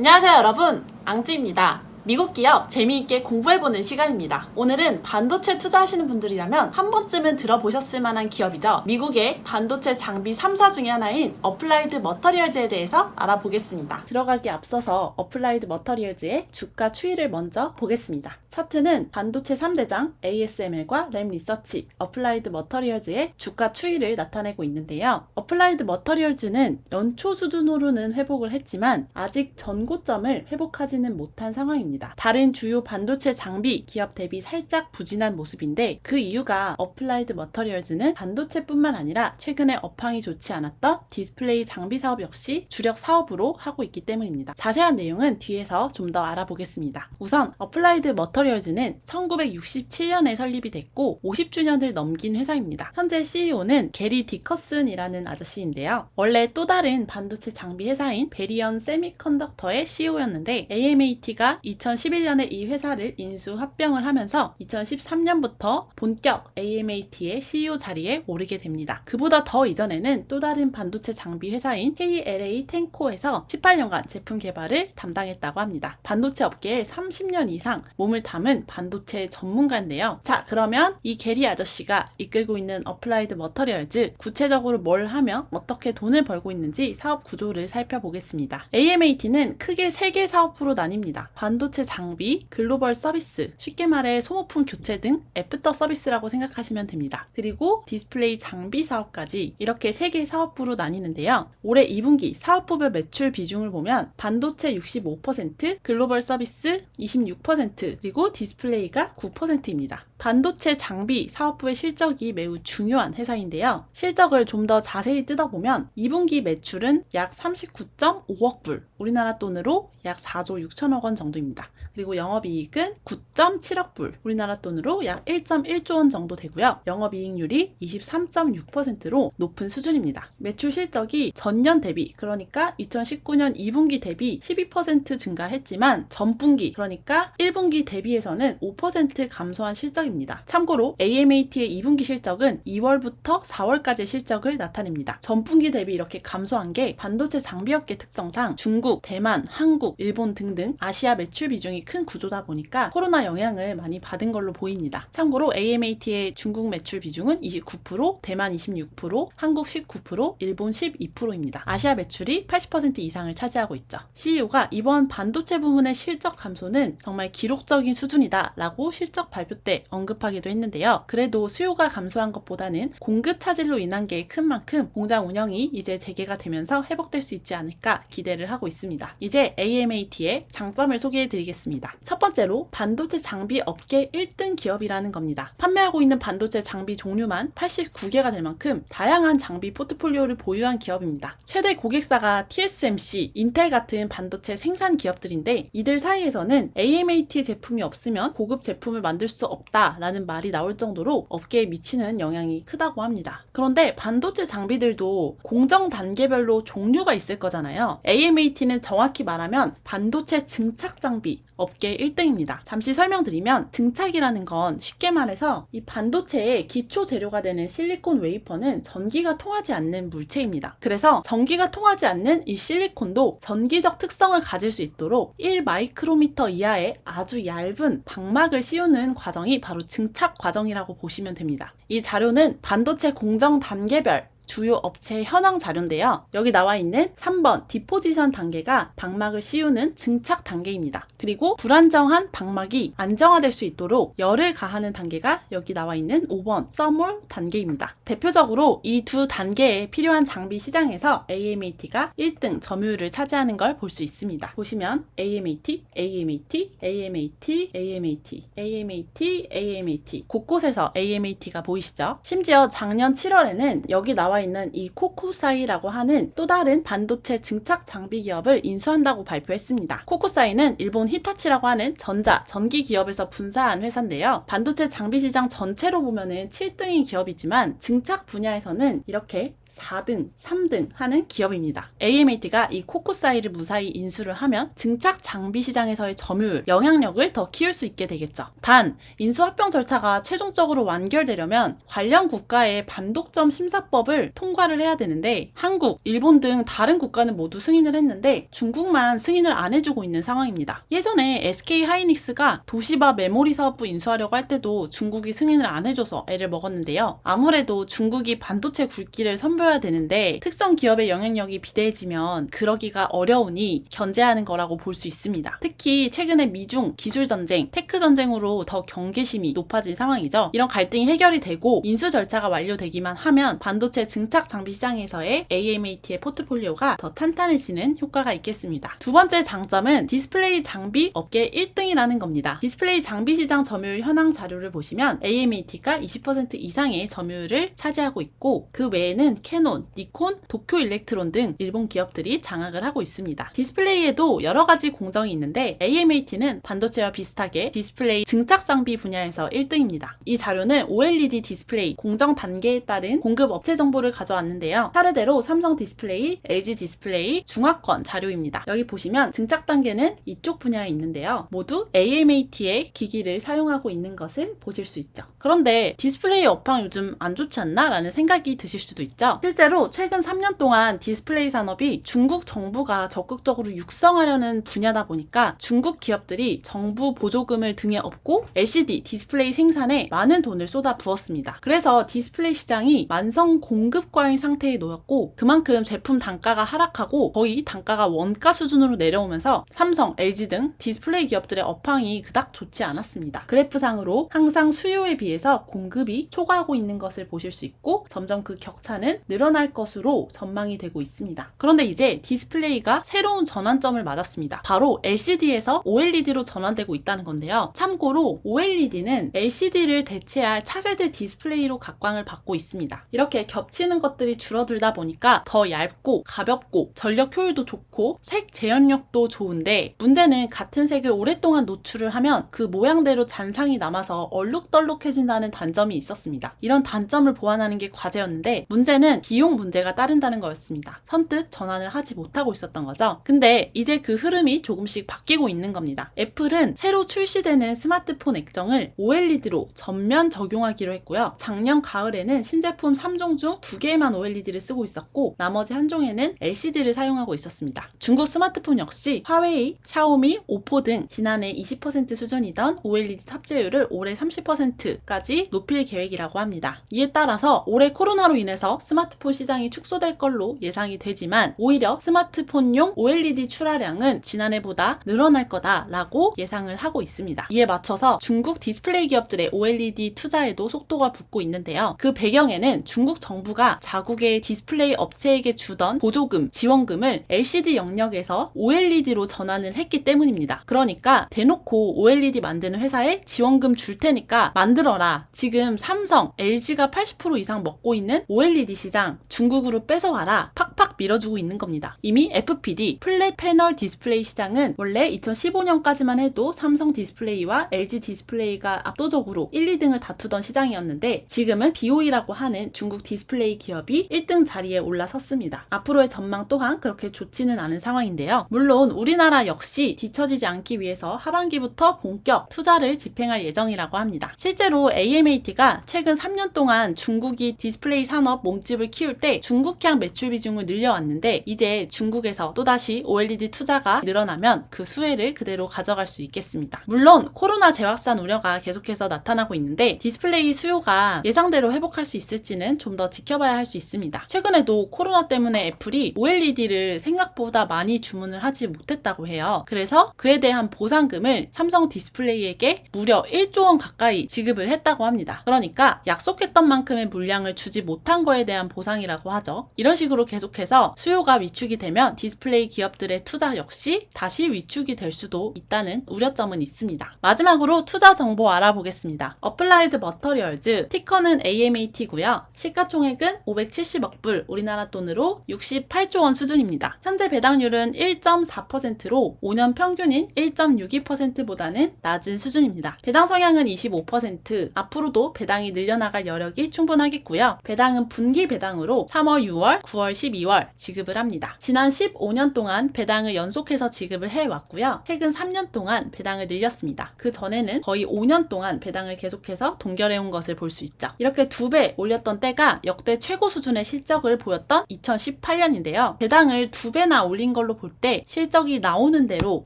안녕하세요 여러분. 앙찌입니다 미국 기업 재미있게 공부해보는 시간입니다. 오늘은 반도체 투자하시는 분들이라면 한 번쯤은 들어보셨을 만한 기업이죠. 미국의 반도체 장비 3사 중에 하나인 어플라이드 머터리얼즈에 대해서 알아보겠습니다. 들어가기 앞서서 어플라이드 머터리얼즈의 주가 추이를 먼저 보겠습니다. 차트는 반도체 3대장 ASML과 램 리서치, 어플라이드 머터리얼즈의 주가 추이를 나타내고 있는데요. 어플라이드 머터리얼즈는 연초 수준으로는 회복을 했지만 아직 전고점을 회복하지는 못한 상황입니다. 다른 주요 반도체 장비 기업 대비 살짝 부진한 모습인데 그 이유가 어플라이드 머터리얼즈는 반도체뿐만 아니라 최근에 업황이 좋지 않았던 디스플레이 장비 사업 역시 주력 사업으로 하고 있기 때문입니다. 자세한 내용은 뒤에서 좀 더 알아보겠습니다. 우선 어플라이드 머터리얼즈는 1967년에 설립이 됐고 50주년을 넘긴 회사입니다. 현재 CEO는 게리 디커슨이라는 아저씨인데요. 원래 또 다른 반도체 장비 회사인 베리언 세미컨덕터의 CEO였는데 AMAT가 2011년에 이 회사를 인수 합병을 하면서 2013년부터 본격 AMAT의 CEO 자리에 오르게 됩니다. 그보다 더 이전에는 또 다른 반도체 장비 회사인 KLA 텐코에서 18년간 제품 개발을 담당했다고 합니다. 반도체 업계에 30년 이상 몸을 담은 반도체 전문가인데요. 자, 그러면 이 게리 아저씨가 이끌고 있는 어플라이드 머터리얼즈 구체적으로 뭘 하며 어떻게 돈을 벌고 있는지 사업 구조를 살펴보겠습니다. AMAT는 크게 3개 사업부로 나뉩니다. 반도체 장비, 글로벌 서비스, 쉽게 말해 소모품 교체 등 애프터 서비스라고 생각하시면 됩니다. 그리고 디스플레이 장비 사업까지 이렇게 3개 사업부로 나뉘는데요. 올해 2분기 사업부별 매출 비중을 보면 반도체 65%, 글로벌 서비스 26%, 그리고 디스플레이가 9%입니다. 반도체 장비 사업부의 실적이 매우 중요한 회사인데요. 실적을 좀 더 자세히 뜯어보면 2분기 매출은 약 39.5억 불, 우리나라 돈으로 약 4조 6천억 원 정도입니다. 그리고 영업이익은 9.7억 불, 우리나라 돈으로 약 1.1조 원 정도 되고요. 영업이익률이 23.6%로 높은 수준입니다. 매출 실적이 전년 대비, 그러니까 2019년 2분기 대비 12% 증가했지만 전분기, 그러니까 1분기 대비해서는 5% 감소한 실적입니다. 참고로 AMAT의 2분기 실적은 2월부터 4월까지의 실적을 나타냅니다. 전분기 대비 이렇게 감소한 게 반도체 장비업계 특성상 중국, 대만, 한국, 일본 등등 아시아 매출 비중이 큰 구조다 보니까 코로나 영향을 많이 받은 걸로 보입니다. 참고로 AMAT의 중국 매출 비중은 29%, 대만 26%, 한국 19%, 일본 12%입니다. 아시아 매출이 80% 이상을 차지하고 있죠. CEO가 이번 반도체 부문의 실적 감소는 정말 기록적인 수준이다 라고 실적 발표 때 언급하기도 했는데요. 그래도 수요가 감소한 것보다는 공급 차질로 인한 게 큰 만큼 공장 운영이 이제 재개가 되면서 회복될 수 있지 않을까 기대를 하고 있습니다. 이제 AMAT의 장점을 소개해 드리겠습니다. 첫 번째로 반도체 장비 업계 1등 기업이라는 겁니다. 판매하고 있는 반도체 장비 종류만 89개가 될 만큼 다양한 장비 포트폴리오를 보유한 기업입니다. 최대 고객사가 TSMC, 인텔 같은 반도체 생산 기업들인데 이들 사이에서는 AMAT 제품이 없으면 고급 제품을 만들 수 없다라는 말이 나올 정도로 업계에 미치는 영향이 크다고 합니다. 그런데 반도체 장비들도 공정 단계별로 종류가 있을 거잖아요. AMAT는 정확히 말하면 반도체 증착 장비 업계 1등입니다. 잠시 설명드리면 증착이라는 건 쉽게 말해서 이 반도체의 기초 재료가 되는 실리콘 웨이퍼는 전기가 통하지 않는 물체입니다. 그래서 전기가 통하지 않는 이 실리콘도 전기적 특성을 가질 수 있도록 1 마이크로미터 이하의 아주 얇은 방막을 씌우는 과정이 바로 증착 과정이라고 보시면 됩니다. 이 자료는 반도체 공정 단계별 주요 업체 현황 자료인데요. 여기 나와 있는 3번 디포지션 단계가 방막을 씌우는 증착 단계입니다. 그리고 불안정한 방막이 안정화될 수 있도록 열을 가하는 단계가 여기 나와 있는 5번 서몰 단계입니다. 대표적으로 이 두 단계에 필요한 장비 시장에서 AMAT가 1등 점유율을 차지하는 걸 볼 수 있습니다. 보시면 AMAT, AMAT, AMAT, AMAT, AMAT, AMAT 곳곳에서 AMAT가 보이시죠? 심지어 작년 7월에는 여기 나와 있는 이 코쿠사이라고 하는 또 다른 반도체 증착 장비 기업을 인수한다고 발표했습니다. 코쿠사이는 일본 히타치라고 하는 전자, 전기 기업에서 분사한 회사인데요. 반도체 장비 시장 전체로 보면은 7등인 기업이지만 증착 분야에서는 이렇게 4등, 3등 하는 기업입니다. AMAT가 이 코쿠사이를 무사히 인수를 하면 증착 장비 시장에서의 점유율, 영향력을 더 키울 수 있게 되겠죠. 단, 인수 합병 절차가 최종적으로 완결되려면 관련 국가의 반독점 심사법을 통과를 해야 되는데 한국, 일본 등 다른 국가는 모두 승인을 했는데 중국만 승인을 안 해주고 있는 상황입니다. 예전에 SK 하이닉스가 도시바 메모리 사업부 인수하려고 할 때도 중국이 승인을 안 해줘서 애를 먹었는데요. 아무래도 중국이 반도체 굵기를 선 보여야 되는데 특정 기업의 영향력이 비대해지면 그러기가 어려우니 견제하는 거라고 볼 수 있습니다. 특히 최근에 미중 기술 전쟁, 테크 전쟁으로 더 경계심이 높아진 상황이죠. 이런 갈등이 해결이 되고 인수 절차가 완료되기만 하면 반도체 증착 장비 시장에서의 AMAT의 포트폴리오가 더 탄탄해지는 효과가 있겠습니다. 두 번째 장점은 디스플레이 장비 업계 1등이라는 겁니다. 디스플레이 장비 시장 점유율 현황 자료를 보시면 AMAT가 20% 이상의 점유율을 차지하고 있고 그 외에는 캐논, 니콘, 도쿄 일렉트론 등 일본 기업들이 장악을 하고 있습니다. 디스플레이에도 여러 가지 공정이 있는데 AMAT는 반도체와 비슷하게 디스플레이 증착 장비 분야에서 1등입니다. 이 자료는 OLED 디스플레이 공정 단계에 따른 공급 업체 정보를 가져왔는데요. 차례대로 삼성 디스플레이, LG 디스플레이, 중화권 자료입니다. 여기 보시면 증착 단계는 이쪽 분야에 있는데요. 모두 AMAT의 기기를 사용하고 있는 것을 보실 수 있죠. 그런데 디스플레이 업황 요즘 안 좋지 않나? 라는 생각이 드실 수도 있죠. 실제로 최근 3년 동안 디스플레이 산업이 중국 정부가 적극적으로 육성하려는 분야다 보니까 중국 기업들이 정부 보조금을 등에 업고 LCD 디스플레이 생산에 많은 돈을 쏟아 부었습니다. 그래서 디스플레이 시장이 만성 공급 과잉 상태에 놓였고 그만큼 제품 단가가 하락하고 거의 단가가 원가 수준으로 내려오면서 삼성, LG 등 디스플레이 기업들의 업황이 그닥 좋지 않았습니다. 그래프상으로 항상 수요에 비해서 공급이 초과하고 있는 것을 보실 수 있고 점점 그 격차는 늘어날 것으로 전망이 되고 있습니다. 그런데 이제 디스플레이가 새로운 전환점을 맞았습니다. 바로 LCD에서 OLED로 전환되고 있다는 건데요. 참고로 OLED는 LCD를 대체할 차세대 디스플레이로 각광을 받고 있습니다. 이렇게 겹치는 것들이 줄어들다 보니까 더 얇고 가볍고 전력 효율도 좋고 색 재현력도 좋은데 문제는 같은 색을 오랫동안 노출을 하면 그 모양대로 잔상이 남아서 얼룩덜룩해진다는 단점이 있었습니다. 이런 단점을 보완하는 게 과제였는데 문제는 비용 문제가 따른다는 거였습니다. 선뜻 전환을 하지 못하고 있었던 거죠. 근데 이제 그 흐름이 조금씩 바뀌고 있는 겁니다. 애플은 새로 출시되는 스마트폰 액정을 OLED로 전면 적용하기로 했고요. 작년 가을에는 신제품 3종 중 2개만 OLED를 쓰고 있었고 나머지 한 종에는 LCD를 사용하고 있었습니다. 중국 스마트폰 역시 화웨이, 샤오미, 오포 등 지난해 20% 수준이던 OLED 탑재율을 올해 30%까지 높일 계획이라고 합니다. 이에 따라서 올해 코로나로 인해서 스마트폰 시장이 축소될 걸로 예상이 되지만 오히려 스마트폰용 OLED 출하량은 지난해보다 늘어날 거다라고 예상을 하고 있습니다. 이에 맞춰서 중국 디스플레이 기업들의 OLED 투자에도 속도가 붙고 있는데요. 그 배경에는 중국 정부가 자국의 디스플레이 업체에게 주던 보조금, 지원금을 LCD 영역에서 OLED로 전환을 했기 때문입니다. 그러니까 대놓고 OLED 만드는 회사에 지원금 줄 테니까 만들어라. 지금 삼성, LG가 80% 이상 먹고 있는 OLED 시장 중국으로 뺏어와라. 팍팍 밀어주고 있는 겁니다. 이미 FPD, 플랫 패널 디스플레이 시장은 원래 2015년까지만 해도 삼성 디스플레이와 LG 디스플레이가 압도적으로 1, 2등을 다투던 시장이었는데 지금은 BOE라고 하는 중국 디스플레이 기업이 1등 자리에 올라섰습니다. 앞으로의 전망 또한 그렇게 좋지는 않은 상황인데요. 물론 우리나라 역시 뒤처지지 않기 위해서 하반기부터 본격 투자를 집행할 예정이라고 합니다. 실제로 AMAT가 최근 3년 동안 중국이 디스플레이 산업 몸집 을 키울 때 중국향 매출 비중을 늘려왔는데 이제 중국에서 또다시 OLED 투자가 늘어나면 그 수혜를 그대로 가져갈 수 있겠습니다. 물론 코로나 재확산 우려가 계속해서 나타나고 있는데 디스플레이 수요가 예상대로 회복할 수 있을지는 좀 더 지켜봐야 할 수 있습니다. 최근에도 코로나 때문에 애플이 OLED를 생각보다 많이 주문을 하지 못했다고 해요. 그래서 그에 대한 보상금을 삼성 디스플레이에게 무려 1조 원 가까이 지급을 했다고 합니다. 그러니까 약속했던 만큼의 물량을 주지 못한 거에 대한 보상이라고 하죠. 이런 식으로 계속해서 수요가 위축이 되면 디스플레이 기업들의 투자 역시 다시 위축이 될 수도 있다는 우려점은 있습니다. 마지막으로 투자 정보 알아보겠습니다. 어플라이드 머터리얼즈 티커는 AMAT고요. 시가총액은 570억 불, 우리나라 돈으로 68조 원 수준입니다. 현재 배당률은 1.4%로 5년 평균인 1.62%보다는 낮은 수준입니다. 배당 성향은 25%, 앞으로도 배당이 늘려나갈 여력이 충분하겠고요. 배당은 분기 배당 배당으로 3월, 6월, 9월, 12월 지급을 합니다. 지난 15년 동안 배당을 연속해서 지급을 해왔고요. 최근 3년 동안 배당을 늘렸습니다. 그 전에는 거의 5년 동안 배당을 계속해서 동결해온 것을 볼 수 있죠. 이렇게 두 배 올렸던 때가 역대 최고 수준의 실적을 보였던 2018년인데요. 배당을 두 배나 올린 걸로 볼 때 실적이 나오는 대로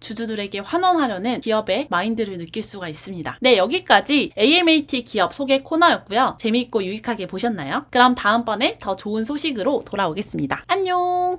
주주들에게 환원하려는 기업의 마인드를 느낄 수가 있습니다. 네, 여기까지 AMAT 기업 소개 코너였고요. 재미있고 유익하게 보셨나요? 그럼 다음번에 더 좋은 소식으로 돌아오겠습니다. 안녕!